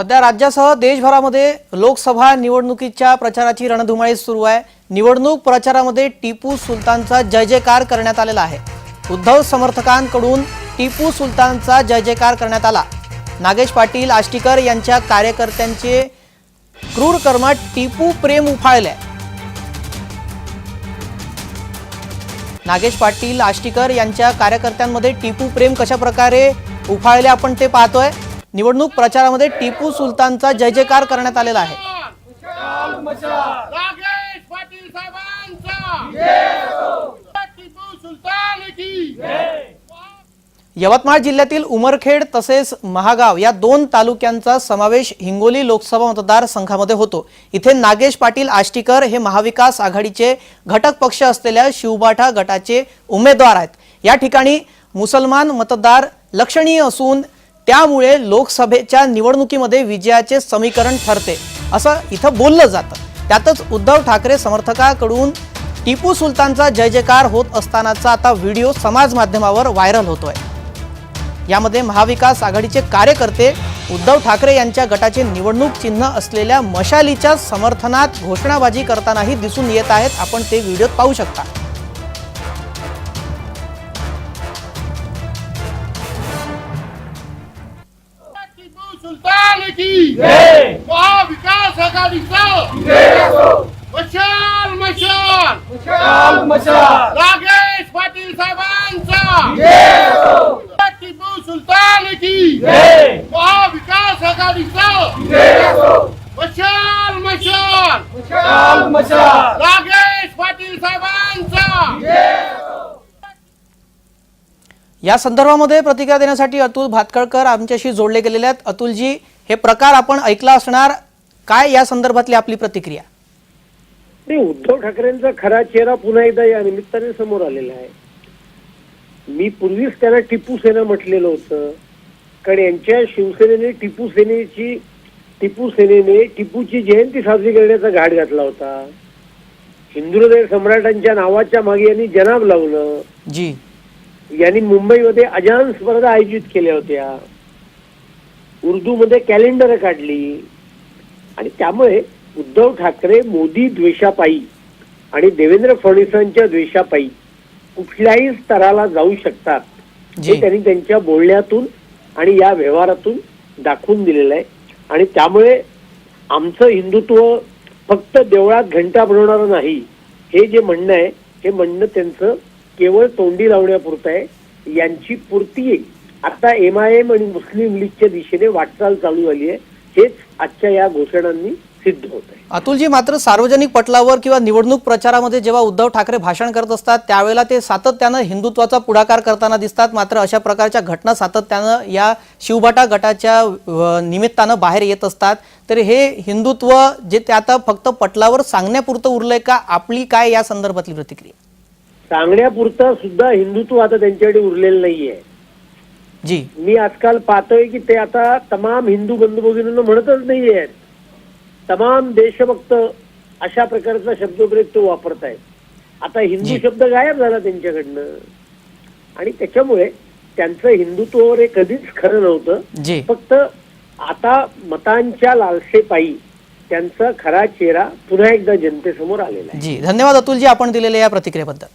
सध्या राज्यासह देशभरामध्ये लोकसभा निवडणुकीच्या प्रचाराची रणधुमाळी सुरू आहे. निवडणूक प्रचारामध्ये टिपू सुलतानचा जय जयकार करण्यात आलेला आहे. उद्धव समर्थकांकडून टिपू सुलतानचा जय जयकार करण्यात आला. नागेश पाटील आष्टीकर यांच्या कार्यकर्त्यांचे क्रूर कर्मात टिपू प्रेम उफाळले नागेश पाटील आष्टीकर यांच्या कार्यकर्त्यांमध्ये टिपू प्रेम कशा प्रकारे उफाळले आपण ते पाहतोय. निवडणूक प्रचारामध्ये टिपू सुलतानचा जय जयकार करण्यात आलेला आहे. राकेश पाटील साहेबांचा. टिपू सुलतान की यवतमाळ जिल्ह्यातील उमरखेड तसेच महागाव या दोन तालुक्यांचा समावेश हिंगोली लोकसभा मतदारसंघामध्ये होतो. इथे नागेश पाटील आष्टीकर हे महाविकास आघाडीचे घटक पक्ष असलेल्या शिवबाठा गटाचे उमेदवार आहेत. या ठिकाणी मुसलमान मतदार लक्षणीय असून त्यामुळे लोकसभेच्या निवडणुकीमध्ये विजयाचे समीकरण ठरते. असं इथं बोललं जातं. त्यातच उद्धव ठाकरे समर्थकाकडून टिपू सुलतानचा जय जयकार होत असतानाचा आता व्हिडिओ समाज माध्यमावर व्हायरल होतोय. यामध्ये महाविकास आघाडीचे कार्यकर्ते उद्धव ठाकरे यांच्या गटाचे निवडणूक चिन्ह असलेल्या मशालीच्या समर्थनात घोषणाबाजी करतानाही दिसून येत आहेत. आपण ते व्हिडिओत पाहू शकता. सुलतान की महाविकास आघाडीचा। मशाल मशाल। राकेश पाटील साहेबांचा। टिपू सुलतान की महाविकास आघाडीचा। मशाल मशाल। राकेश पाटील साहेबांचा या संदर्भामध्ये प्रतिक्रिया देण्यासाठी अतुल भातखळकर आमच्याशी जोडले गेलेले आहेत. अतुलजी हे प्रकार आपण ऐकला असणार. काय या संदर्भातली आपली प्रतिक्रिया? उद्धव ठाकरेंचा खरा चेहरा पुन्हा एकदा या निमित्ताने समोर आलेला आहे. मी पूर्वीच त्यांना टिपू सेना म्हटलेलं होतं. कारण यांच्या शिवसेनेने टिपू सेनेची टिपू सेनेने टिपूची जयंती साजरी करण्याचा घाट घातला होता. हिंदुहृदय सम्राटांच्या नावाच्या मागे यांनी जनाब लावलं. जी. यांनी मुंबईमध्ये अजान स्पर्धा आयोजित केल्या होत्या. उर्दूमध्ये कॅलेंडर काढली. आणि त्यामुळे उद्धव ठाकरे मोदी द्वेषापायी आणि देवेंद्र फडणवीसांच्या द्वेषापायी कुठल्याही स्तराला जाऊ शकतात जी. हे त्यांनी त्यांच्या बोलण्यातून आणि या व्यवहारातून दाखवून दिलेलं आहे. आणि त्यामुळे आमचं हिंदुत्व फक्त देवळात घंटा बनवणारं नाही हे जे म्हणणं आहे हे म्हणणं त्यांचं केवळ तोंडी लावण्यापुरतं आहे. यांची पूर्ती आता एम आय एम आणि मुस्लिम लीगच्या दिशेने वाटचाल चालू झाली आहे. हेच आजच्या या घोषणांनी सिद्ध होत आहे. अतुलजी मात्र सार्वजनिक पटलावर किंवा निवडणूक प्रचारामध्ये जेव्हा उद्धव ठाकरे भाषण करत असतात त्यावेळेला ते सातत्यानं हिंदुत्वाचा पुढाकार करताना दिसतात. मात्र अशा प्रकारच्या घटना सातत्यानं या शिवभाटा गटाच्या निमित्तानं बाहेर येत असतात. तर हे हिंदुत्व जे ते आता फक्त पटलावर सांगण्यापुरतं उरलंय का? आपली काय या संदर्भातली प्रतिक्रिया? सांगण्यापुरतं सुद्धा हिंदुत्व आता त्यांच्याकडे उरलेलं नाहीये. जी. मी आजकाल पाहतोय की ते आता तमाम हिंदू बंधू भगिनींना म्हणतच नाहीयेत. तमाम देशभक्त अशा प्रकारचा शब्दप्रयोग तो वापरतायत. आता हिंदू. शब्द गायब झाला त्यांच्याकडनं. आणि त्याच्यामुळे त्यांचं हिंदुत्वावर हे कधीच खरं नव्हतं. जी. फक्त आता मतांच्या लालसेपायी त्यांचा खरा चेहरा पुन्हा एकदा जनतेसमोर आलेला आहे. जी. धन्यवाद अतुलजी आपण दिलेल्या या प्रतिक्रियेबद्दल.